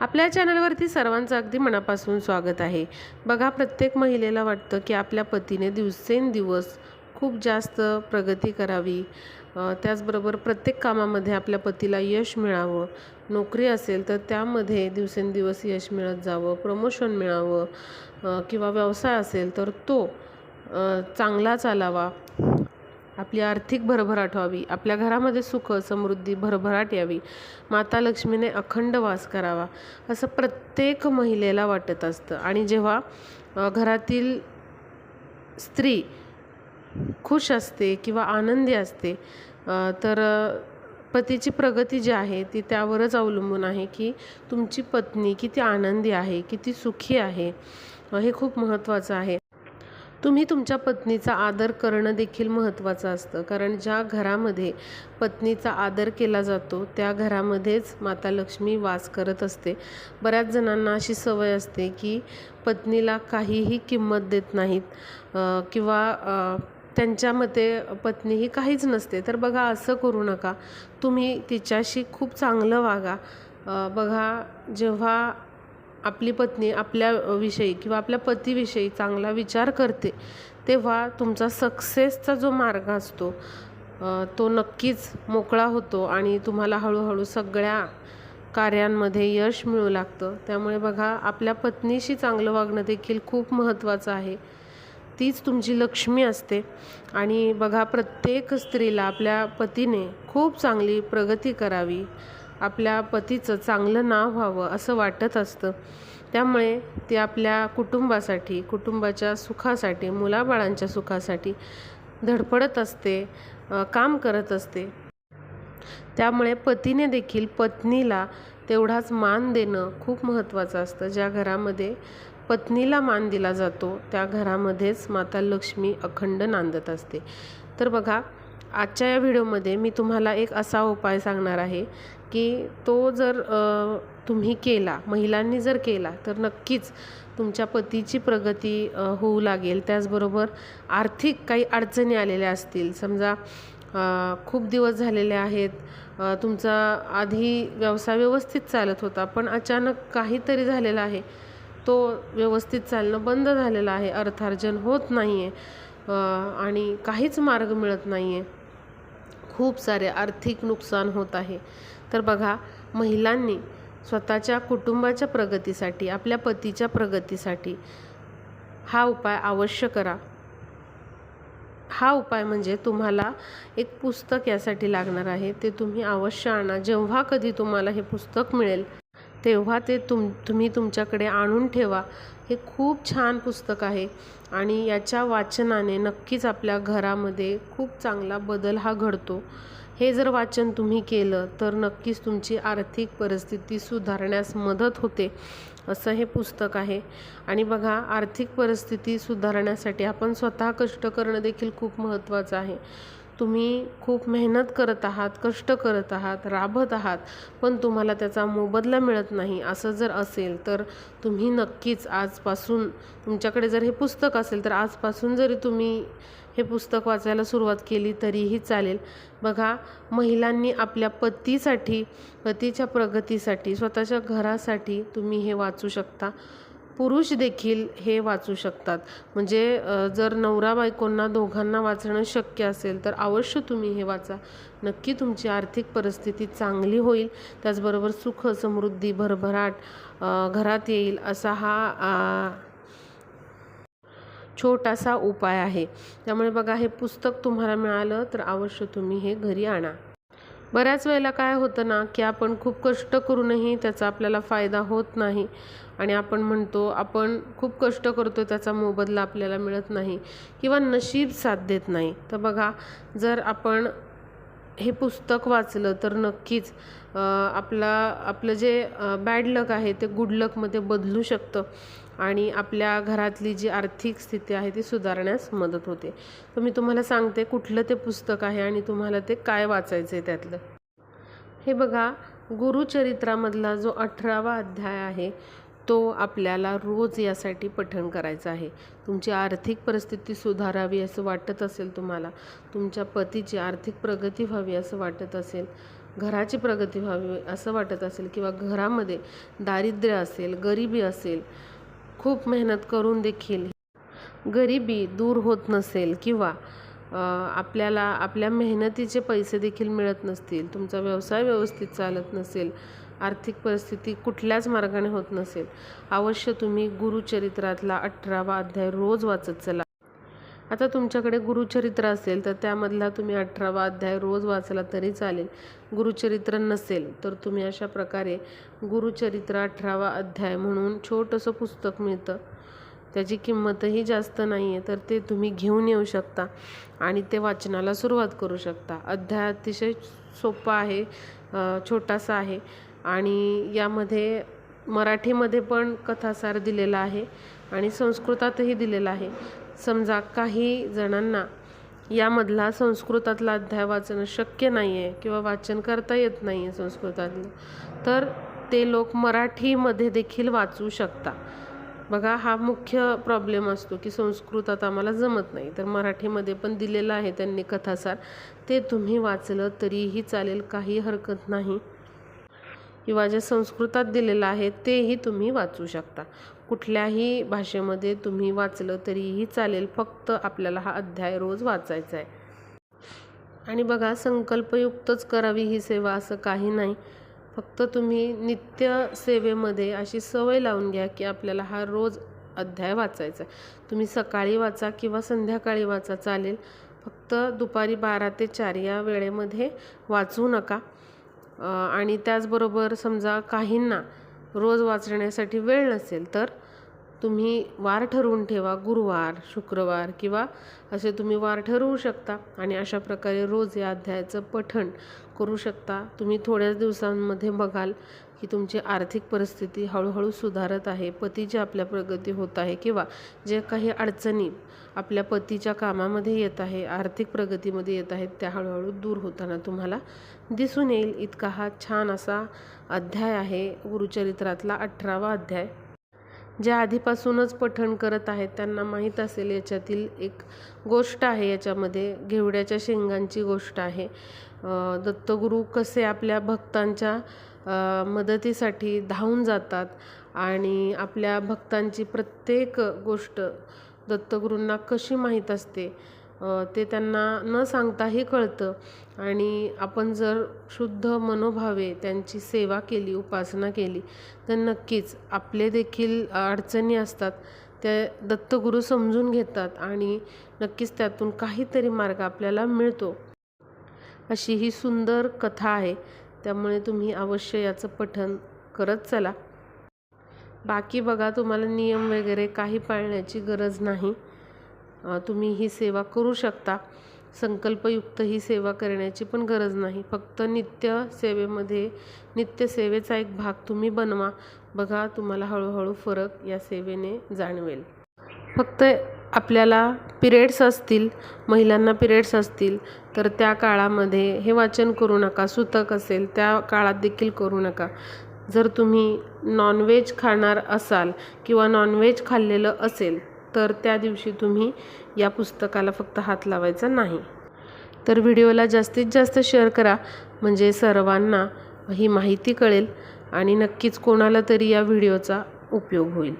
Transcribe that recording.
आपल्या चॅनलवरती सर्वांचं अगदी मनापासून स्वागत आहे. बघा प्रत्येक महिलेला वाटतं की आपल्या पतीने दिवसेंदिवस खूप जास्त प्रगती करावी. त्याचबरोबर प्रत्येक कामामध्ये आपल्या पतीला यश मिळावं. नोकरी असेल तर त्यामध्ये दिवसेंदिवस यश मिळत जावं प्रमोशन मिळावं. किंवा व्यवसाय असेल तर तो चांगला चालावा. आपली आर्थिक भरभराट व्हावी आपल्या घरामध्ये सुख समृद्धी भरभराट यावी माता लक्ष्मीने अखंड वास करावा असं प्रत्येक महिलेला वाटत असतं. आणि जेव्हा घरातील स्त्री खुश असते किंवा आनंदी असते तर पतीची प्रगती जी आहे ती त्यावरच अवलंबून आहे की तुमची पत्नी किती आनंदी आहे किती सुखी आहे हे खूप महत्त्वाचं आहे. तुम्ही तुमच्या पत्नीचा आदर करणं देखील महत्त्वाचं असतं. कारण ज्या घरामध्ये पत्नीचा आदर केला जातो त्या घरामध्येच माता लक्ष्मी वास करत असते. बऱ्याच जणांना अशी सवय असते की पत्नीला काहीही किंमत देत नाहीत किंवा त्यांच्या मते पत्नी ही काहीच नसते. तर बघा असं करू नका. तुम्ही तिच्याशी खूप चांगलं वागा. बघा जेव्हा आपली पत्नी आपल्याविषयी किंवा आपल्या पतीविषयी चांगला विचार करते तेव्हा तुमचा सक्सेसचा जो मार्ग असतो तो नक्कीच मोकळा होतो आणि तुम्हाला हळूहळू सगळ्या कार्यांमध्ये यश मिळू लागतं. त्यामुळे बघा आपल्या पत्नीशी चांगलं वागणं देखील खूप महत्त्वाचं आहे. तीच तुमची लक्ष्मी असते आणि बघा प्रत्येक स्त्रीला आपल्या पतीने खूप चांगली प्रगती करावी. आपल्या पतीचं चांगलं नाव व्हावं असं वाटत असतं. त्यामुळे ती आपल्या कुटुंबासाठी कुटुंबाच्या सुखासाठी मुलाबाळांच्या सुखासाठी धडपडत असते काम करत असते. त्यामुळे पतीने देखील पत्नीला तेवढाच मान देणं खूप महत्त्वाचं असतं. ज्या घरामध्ये पत्नीला मान दिला जातो त्या घरामध्येच माता लक्ष्मी अखंड नांदत असते. तर बघा आजच्या या व्हिडिओमध्ये मी तुम्हाला एक असा उपाय सांगणार आहे की तो जर तुम्ही केला महिलांनी जर केला तर नक्कीच तुमच्या पतीची प्रगती होऊ लागेल. त्याचबरोबर आर्थिक काही अडचणी आलेल्या असतील. समजा खूप दिवस झालेले आहेत तुमचा आधी व्यवसाय व्यवस्थित चालत होता पण अचानक काहीतरी झालेलं आहे. तो व्यवस्थित चालणं बंद झालेलं आहे. अर्थार्जन होत नाही आहे आणि काहीच मार्ग मिळत नाही आहे खूप सारे आर्थिक नुकसान होत आहे. तर बघा महिलांनी स्वतःच्या कुटुंबाच्या प्रगतीसाठी आपल्या पतीच्या प्रगतीसाठी हा उपाय अवश्य करा. हा उपाय म्हणजे तुम्हाला एक पुस्तक यासाठी लागणार आहे. ते तुम्ही अवश्य आणा. जेव्हा कधी तुम्हाला हे पुस्तक मिळेल तेव्हा ते तुम तुम्ही तुमच्याकडे आणून ठेवा. हे खूप छान पुस्तक आहे आणि याच्या वाचनाने नक्कीच आपल्या घरामध्ये खूप चांगला बदल हा घडतो. हे जर वाचन तुम्ही केलं तर नक्कीच तुमची आर्थिक परिस्थिती सुधारण्यास मदत होते असं हे पुस्तक आहे. आणि बघा आर्थिक परिस्थिती सुधारण्यासाठी आपण स्वतः कष्ट करणं देखील खूप महत्त्वाचं आहे. तुम्ही खूप मेहनत करत आहात कष्ट करत आहात राबत आहात पण तुम्हाला त्याचा मोबदला मिळत नाही असं जर असेल तर तुम्ही नक्कीच आजपासून तुमच्याकडे जर हे पुस्तक असेल तर आजपासून जरी तुम्ही हे पुस्तक वाचायला सुरुवात केली तरीही चालेल. बघा महिलांनी आपल्या पतीसाठी पतीच्या प्रगतीसाठी स्वतःच्या घरासाठी तुम्ही हे वाचू शकता. पुरुष देखील हे वाचू शकतात. म्हणजे जर नवरा बायकोंना दोघांना वाचणं शक्य असेल तर अवश्य तुम्ही हे वाचा. नक्की तुमची आर्थिक परिस्थिती चांगली होईल. त्याचबरोबर सुख समृद्धी भरभराट घरात येईल असा हा छोटासा उपाय आहे. त्यामुळे बघा हे पुस्तक तुम्हाला मिळालं तर अवश्य तुम्ही हे घरी आणा. बऱ्याच वेळेला काय होतं ना की आपण खूप कष्ट करूनही त्याचा आपल्याला फायदा होत नाही. आणि आपण म्हणतो आपण खूप कष्ट करतो त्याचा मोबदला आपल्याला मिळत नाही किंवा नशीब साथ देत नाही. तर बघा जर आपण हे पुस्तक वाचलं तर नक्कीच आपला आपलं जे बॅड लक आहे ते गुड लकमध्ये बदलू शकतं. आणि आपल्या घरातली जी आर्थिक स्थिती आहे ती सुधारण्यास मदत होते. तर मी तुम्हाला सांगते कुठलं ते पुस्तक आहे आणि तुम्हाला ते काय वाचायचं आहे त्यातलं. हे बघा गुरुचरित्रामधला जो अठरावा अध्याय आहे तो आपल्याला रोज यासाठी पठण करायचं आहे. तुमची आर्थिक परिस्थिती सुधारावी असं वाटत असेल तुम्हाला तुमच्या पतीची आर्थिक प्रगती व्हावी असं वाटत असेल घराची प्रगती व्हावी असं वाटत असेल किंवा घरामध्ये दारिद्र्य असेल गरिबी असेल खूप मेहनत करून देखील गरिबी दूर होत नसेल किंवा आपल्याला आपल्या मेहनतीचे पैसे देखील मिळत नसतील तुमचा व्यवसाय व्यवस्थित चालत नसेल आर्थिक परिस्थिती कुठल्याच मार्गाने होत नसेल अवश्य तुम्ही गुरुचरित्रातला अठरावा अध्याय रोज वाचत चला. आता तुमच्याकडे गुरुचरित्र असेल तर त्यामधला तुम्ही अठरावा अध्याय रोज वाचला तरी चालेल. गुरुचरित्र नसेल तर तुम्ही अशा प्रकारे गुरुचरित्र अठरावा अध्याय म्हणून छोटंसं पुस्तक मिळतं. त्याची किंमतही जास्त नाही आहे तर ते तुम्ही घेऊन येऊ शकता आणि ते वाचनाला सुरुवात करू शकता. अध्याय अतिशय सोपा आहे छोटासा आहे आणि यामध्ये मराठीमध्ये पण कथासार दिलेला आहे आणि संस्कृतातही दिलेला आहे. समजा काही जणांना यामधला संस्कृतातला अध्याय वाचणं शक्य नाही आहे किंवा वाचन करता येत नाही आहे संस्कृतातलं तर ते लोक मराठीमध्ये देखील वाचू शकता. बघा हा मुख्य प्रॉब्लेम असतो की संस्कृतात आम्हाला जमत नाही. तर मराठीमध्ये पण दिलेलं आहे त्यांनी कथासार. ते तुम्ही वाचलं तरीही चालेल काही हरकत नाही. किंवा जे संस्कृतात दिलेलं आहे तेही तुम्ही वाचू शकता. कुठल्याही भाषेमध्ये तुम्ही वाचलं तरीही चालेल फक्त आपल्याला हा अध्याय रोज वाचायचा आहे. आणि बघा संकल्पयुक्तच करावी ही सेवा असं काही नाही. फक्त तुम्ही नित्य सेवेमध्ये अशी सवय लावून घ्या की आपल्याला हा रोज अध्याय वाचायचा आहे. तुम्ही सकाळी वाचा किंवा संध्याकाळी वाचा चालेल. फक्त दुपारी बारा ते चार या वेळेमध्ये वाचू नका. आणि त्याचबरोबर समजा काहींना रोज वाचण्यासाठी वेळ नसेल तर तुम्ही वार ठरवून ठेवा गुरुवार शुक्रवार किंवा असे तुम्ही वार ठरवू शकता आणि अशा प्रकारे रोज या अध्यायाचं पठण करू शकता. तुम्ही थोड्याच दिवसांमध्ये बघाल की तुमची आर्थिक परिस्थिती हळूहळू सुधारत आहे पतीची आपल्या प्रगती होत आहे किंवा जे काही अडचणी आपल्या पतीच्या कामामध्ये येत आहे आर्थिक प्रगतीमध्ये येत आहेत त्या हळूहळू दूर होताना तुम्हाला दिसून येईल. इतका हा छान असा अध्याय आहे. गुरुचरित्रातला अठरावा अध्याय. जे आधीपासूनच पठण करत आहेत त्यांना माहीत असेल याच्यातील एक गोष्ट आहे याच्यामध्ये घेवड्याच्या शेंगांची गोष्ट आहे. दत्तगुरू कसे आपल्या भक्तांच्या मदतीसाठी धावून जातात आणि आपल्या भक्तांची प्रत्येक गोष्ट दत्तगुरूंना कशी माहीत असते ते त्यांना न सांगताही कळतं. आणि आपण जर शुद्ध मनोभावे त्यांची सेवा केली उपासना केली तर नक्कीच आपले देखील अडचणी असतात. ते दत्तगुरू समजून घेतात आणि नक्कीच त्यातून काहीतरी मार्ग आपल्याला मिळतो. अशी ही सुंदर कथा आहे. त्यामुळे तुम्ही अवश्य याचं पठन करत चला. बाकी बघा तुम्हाला नियम वगैरे काही पाळण्याची गरज नाही. तुम्ही ही सेवा करू शकता. संकल्पयुक्त ही सेवा करण्याची पण गरज नाही. फक्त नित्य सेवेमध्ये नित्य सेवेचा एक भाग तुम्ही बनवा. बघा तुम्हाला हळूहळू फरक या सेवेने जाणवेल. फक्त आपल्याला पिरियड्स असतील महिलांना पिरियड्स असतील तर त्या काळामध्ये हे वाचन करू नका. सुतक असेल त्या काळात देखील करू नका. जर तुम्ही नॉनव्हेज खाणार असाल किंवा नॉनव्हेज खाल्लेलं असेल तर त्या दिवशी तुम्ही या पुस्तकाला फक्त हात लावायचा नाही. तर व्हिडिओला जास्तीत जास्त शेअर करा म्हणजे सर्वांना ही माहिती कळेल आणि नक्कीच कोणाला तरी या व्हिडिओचा उपयोग होईल.